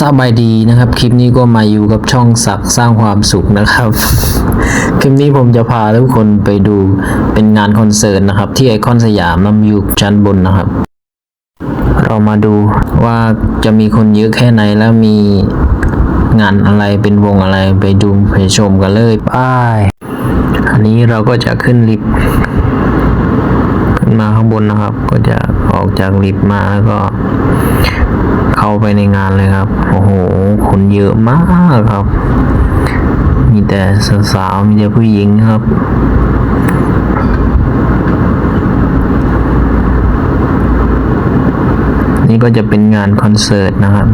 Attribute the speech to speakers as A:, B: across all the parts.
A: สบายดีนะครับ คลิปนี้ก็มาอยู่กับช่องสักสร้างความสุขนะครับ คลิปนี้ผมจะพาทุกคนไปดูเป็นงานคอนเสิร์ตนะครับ ที่ไอคอนสยามน้ำยู่ชั้นบนนะครับ เรามาดูว่าจะมีคนเยอะแค่ไหนแล้วมีงานอะไรเป็นวงอะไรไปดูไปชมกันเลยไปอันนี้เราก็จะขึ้นลิฟต์ขึ้นมาข้างบนนะครับ ก็จะออกจากลิฟต์มาแล้วก็ เข้าไปในงานเลยครับ โอ้โห คนเยอะมากครับ มีแต่สาวๆมีแต่ผู้หญิงครับนี่ก็จะเป็นงานคอนเสิร์ตนะครับ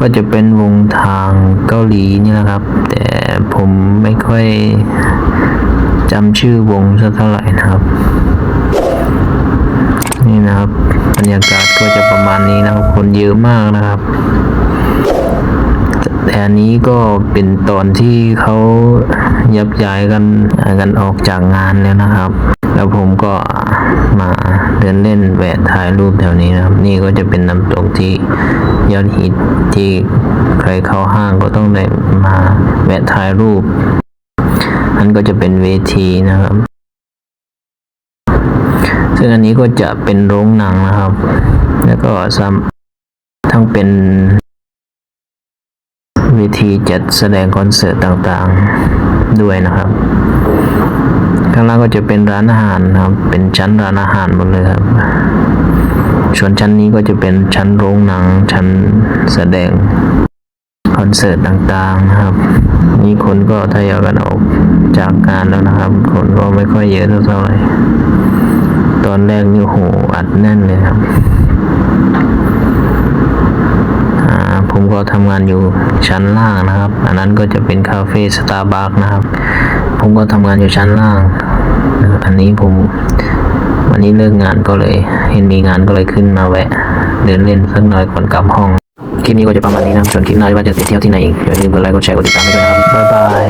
A: ก็จะเป็นวงทางเกาหลีนี่แหละครับ แต่ผมไม่ค่อยจำชื่อวงสักเท่าไหร่นะครับ นี่นะครับบ รรยากาศก็จะประมาณนี้นะครับ คนเยอะมากนะครับ แต่อันนี้ก็เป็นตอนที่เขายับย้ายกันกันออกจากงานแล้วนะครับ แล้วผมก็มาเดินเล่นแวะถ่ายรูปแถวนี้นะครับ นี่ก็จะเป็นน้ำตกที่ยอดฮิตที่ใครเข้าห้างก็ต้องได้มาแวะถ่ายรูปนั่นก็จะเป็นเวทีนะครับ ซึ่งอันนี้ก็จะเป็นโรงหนังนะครับ แล้วก็ซ้ำทั้งเป็นเวทีจัดแสดงคอนเสิร์ตต่างๆด้วยนะครับ ข้างล่างก็จะเป็นร้านอาหารครับ เป็นชั้นร้านอาหารหมดเลยครับ ส่วนชั้นนี้ก็จะเป็นชั้นโรงหนัง ชั้นแสดงคอนเสิร์ตต่างๆนะครับนี่คนก็ทยอยกันออกจากงานแล้วนะครับ คนก็ไม่ค่อยเยอะเท่าไหร่ อนแรกนี่โหอัดแน่นเลยครับผมก็ทำงานอยู่ชั้นล่างนะครับ อันนั้นก็จะเป็นคาเฟ่สตาร์บัคนะครับ ผมก็ทำงานอยู่ชั้นล่าง อันนี้ผมวันนี้เลิกงานก็เลย เห็นมีงานก็เลยขึ้นมาแวะ เดินเล่นสักหน่อยก่อนกลับห้อง คลิปนี้ก็จะประมาณนี้นะส่วนคลิปหน้าว่าจะไปเที่ยวที่ไหนอีกอย่าลืมกดไลค์กดแชร์กดติดตามให้ด้วยนะครับ บ๊ายบาย